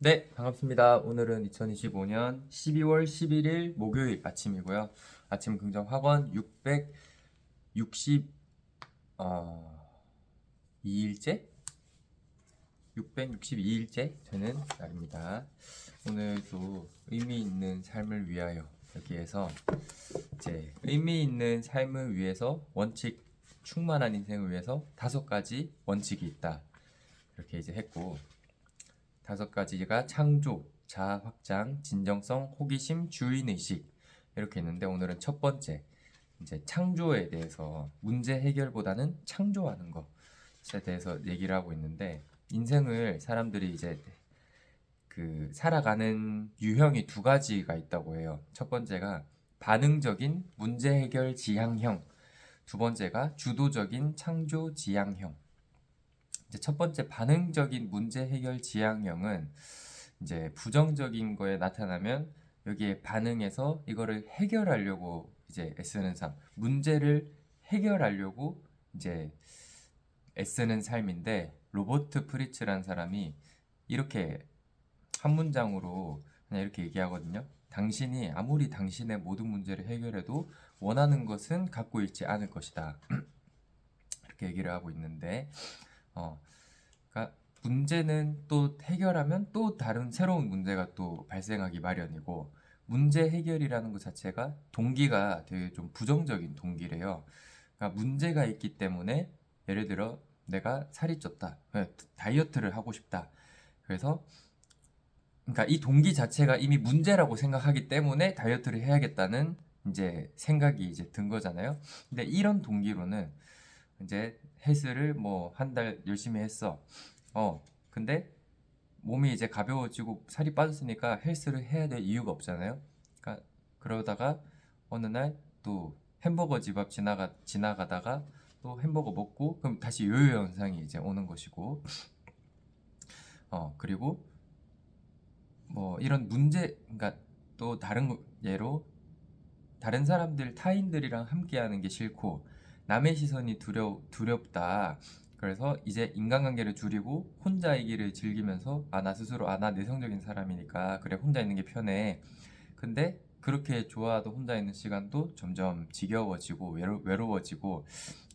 네, 반갑습니다. 오늘은 2025년 12월 11일 목요일 아침이고요. 아침 긍정 학원 660 어, 2일째? 662일째 되는 날입니다. 오늘도 의미 있는 삶을 위하여 여기에서 이제 의미 있는 삶을 위해서 원칙 충만한 인생을 위해서 다섯 가지 원칙이 있다. 이렇게 이제 했고 다섯 가지가 창조, 자아 확장, 진정성, 호기심, 주인 의식 이렇게 있는데 오늘은 첫 번째 이제 창조에 대해서 문제 해결보다는 창조하는 것에 대해서 얘기를 하고 있는데 인생을 사람들이 이제 그 살아가는 유형이 두 가지가 있다고 해요. 첫 번째가 반응적인 문제 해결 지향형, 두 번째가 주도적인 창조 지향형. 이제 첫 번째 반응적인 문제 해결 지향형은 이제 부정적인 거에 나타나면 여기에 반응해서 이거를 해결하려고 이제 애쓰는 삶, 문제를 해결하려고 이제 애쓰는 삶인데 로버트 프리츠라는 사람이 이렇게 한 문장으로 그냥 이렇게 얘기하거든요. 당신이 아무리 당신의 모든 문제를 해결해도 원하는 것은 갖고 있지 않을 것이다. 이렇게 얘기를 하고 있는데 어, 그러니까 문제는 또 해결하면 또 다른 새로운 문제가 또 발생하기 마련이고 문제 해결이라는 것 자체가 동기가 되게 좀 부정적인 동기래요. 그러니까 문제가 있기 때문에 예를 들어 내가 살이 쪘다, 네, 다이어트를 하고 싶다. 그래서 그러니까 이 동기 자체가 이미 문제라고 생각하기 때문에 다이어트를 해야겠다는 이제 생각이 이제 든 거잖아요. 근데 이런 동기로는 이제 헬스를 뭐 한 달 열심히 했어. 어, 근데 몸이 이제 가벼워지고 살이 빠졌으니까 헬스를 해야 될 이유가 없잖아요. 그러니까 그러다가 어느 날 또 햄버거 집 앞 지나가 지나가다가 또 햄버거 먹고 그럼 다시 요요 현상이 이제 오는 것이고 어 그리고 뭐 이런 문제 그러니까 또 다른 거- 예로 다른 사람들 타인들이랑 함께하는 게 싫고 남의 시선이 두려 두렵다. 그래서 이제 인간관계를 줄이고 혼자이기를 즐기면서 아 나 스스로 아 나 내성적인 사람이니까 그래 혼자 있는 게 편해. 근데 그렇게 좋아도 혼자 있는 시간도 점점 지겨워지고 외로, 외로워지고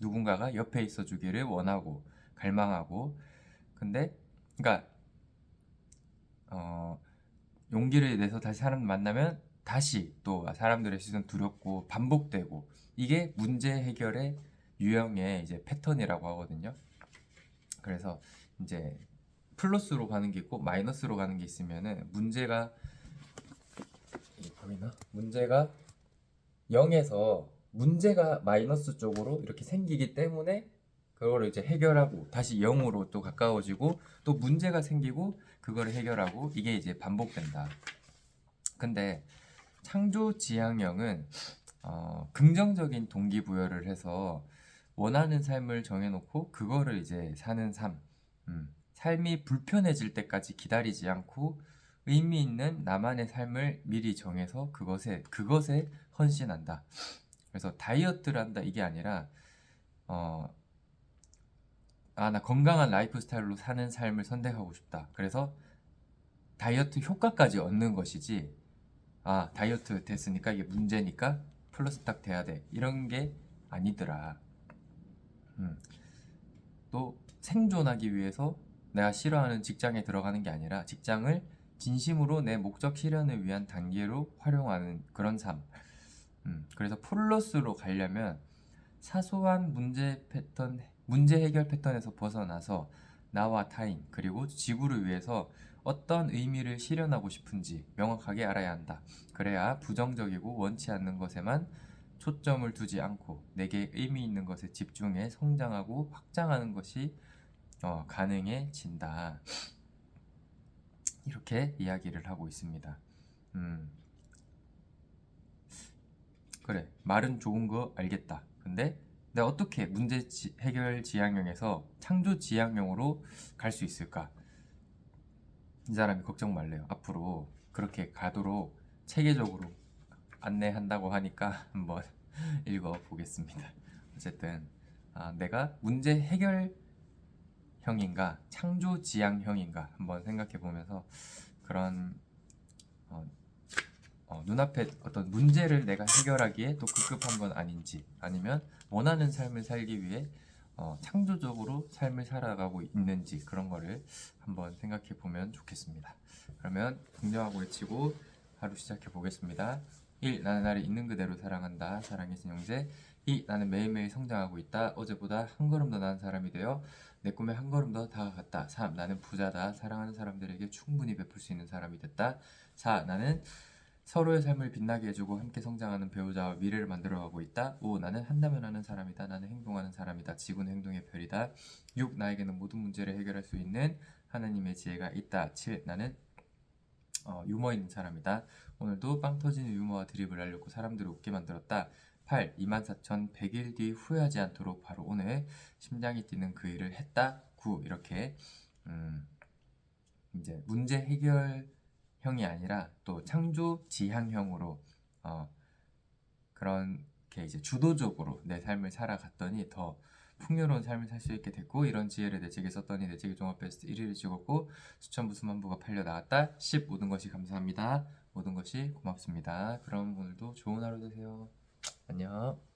누군가가 옆에 있어 주기를 원하고 갈망하고 근데 그러니까 어 용기를 내서 다시 사람 만나면 다시 또 사람들의 시선 두렵고 반복되고 이게 문제 해결의 유형의 이제 패턴이라고 하거든요. 그래서 이제 플러스로 가는 게 있고 마이너스로 가는 게 있으면은 문제가 보이나? 문제가 0에서 문제가 마이너스 쪽으로 이렇게 생기기 때문에 그거를 이제 해결하고 다시 0으로 또 가까워지고 또 문제가 생기고 그거를 해결하고 이게 이제 반복된다. 근데 창조 지향형은 어, 긍정적인 동기부여를 해서 원하는 삶을 정해놓고 그거를 이제 사는 삶. 음, 삶이 불편해질 때까지 기다리지 않고 의미 있는 나만의 삶을 미리 정해서 그것에 그것에 헌신한다. 그래서 다이어트를 한다 이게 아니라 어, 아, 나 건강한 라이프 스타일로 사는 삶을 선택하고 싶다. 그래서 다이어트 효과까지 얻는 것이지, 아, 다이어트 됐으니까 이게 문제니까 플러스 딱 돼야 돼. 이런 게 아니더라. 음. 또 생존하기 위해서 내가 싫어하는 직장에 들어가는 게 아니라 직장을 진심으로 내 목적 실현을 위한 단계로 활용하는 그런 삶. 음. 그래서 플러스로 가려면 사소한 문제 패턴, 문제 해결 패턴에서 벗어나서 나와 타인, 그리고 지구를 위해서 어떤 의미를 실현하고 싶은지 명확하게 알아야 한다. 그래야 부정적이고 원치 않는 것에만 초점을 두지 않고 내게 의미 있는 것에 집중해 성장하고 확장하는 것이 어, 가능해진다. 이렇게 이야기를 하고 있습니다. 음. 그래, 말은 좋은 거 알겠다. 근데 내가 어떻게 문제 지- 해결 지향형에서 창조 지향형으로 갈 수 있을까? 이 사람이 걱정 말래요. 앞으로 그렇게 가도록 체계적으로 안내한다고 하니까 한번 읽어보겠습니다. 어쨌든 아, 내가 문제 해결형인가 창조 지향형인가 한번 생각해 보면서 그런 어, 어, 눈앞에 어떤 문제를 내가 해결하기에 또 급급한 건 아닌지 아니면 원하는 삶을 살기 위해 어, 창조적으로 삶을 살아가고 있는지 그런 거를 한번 생각해 보면 좋겠습니다. 그러면 긍정하고 외치고 하루 시작해 보겠습니다. 1. 나는 나를 있는 그대로 사랑한다. 사랑의 신영재 2. 나는 매일매일 성장하고 있다. 어제보다 한 걸음 더 나은 사람이 되어 내 꿈에 한 걸음 더 다가갔다. 3. 나는 부자다. 사랑하는 사람들에게 충분히 베풀 수 있는 사람이 됐다. 4. 나는 서로의 삶을 빛나게 해주고 함께 성장하는 배우자와 미래를 만들어가고 있다. 5. 나는 한다면 하는 사람이다. 나는 행동하는 사람이다. 지구는 행동의 별이다. 6. 나에게는 모든 문제를 해결할 수 있는 하나님의 지혜가 있다. 7. 나는 어, 유머 있는 사람이다. 오늘도 빵 터지는 유머와 드립을 알려고 사람들을 웃게 만들었다. 8. 24,100일 뒤 후회하지 않도록 바로 오늘 심장이 뛰는 그 일을 했다. 9. 이렇게 음, 이제 문제 해결 형이 아니라 또 창조 지향형으로 어, 그렇게 이제 주도적으로 내 삶을 살아갔더니 더 풍요로운 삶을 살 수 있게 됐고 이런 지혜를 내 책에 썼더니 내 책의 종합 베스트 1위를 찍었고 수천 부 수만 부가 팔려 나갔다. 10 모든 것이 감사합니다. 모든 것이 고맙습니다. 그럼 오늘도 좋은 하루 되세요. 안녕